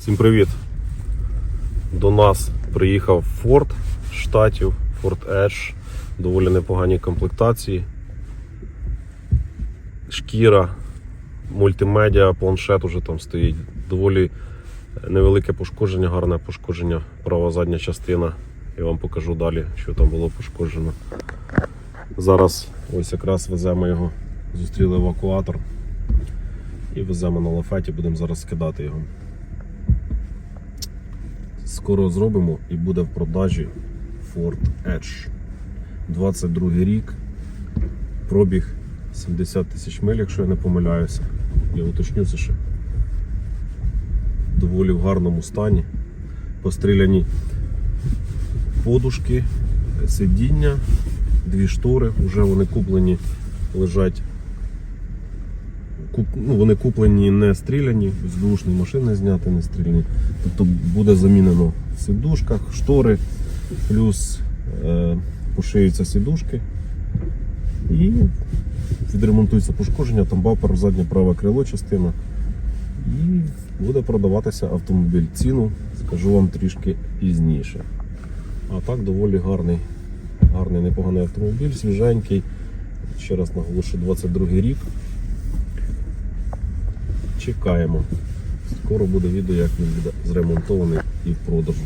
Всім привіт! До нас приїхав Ford штатів, Ford Edge, доволі непогані комплектації. Шкіра, мультимедіа, планшет уже там стоїть. Доволі невелике пошкодження, гарне пошкодження, права задня частина. Я вам покажу далі, що там було пошкоджено. Зараз ось якраз веземо його, зустріли евакуатор і веземо на лафеті, будемо зараз скидати його. Скоро зробимо і буде в продажі Ford Edge. 22 рік. Пробіг 70 тисяч миль, якщо я не помиляюся. Я уточню це ще. Доволі в гарному стані. Постріляні подушки, сидіння, дві штори. Вже вони куплені, лежать. Куп, ну, вони куплені не стріляні, з бушної машини зняти, не стріляні. Тобто буде замінено в сидушках, штори, плюс е, пошиються сидушки і відремонтується пошкодження, там бампер, заднє праве крило частина. І буде продаватися автомобіль. Ціну скажу вам трішки пізніше. А так доволі гарний, гарний непоганий автомобіль, свіженький. Ще раз наголошую, 22 рік. Чекаємо. Скоро буде відео, як він буде зремонтований і в продажу.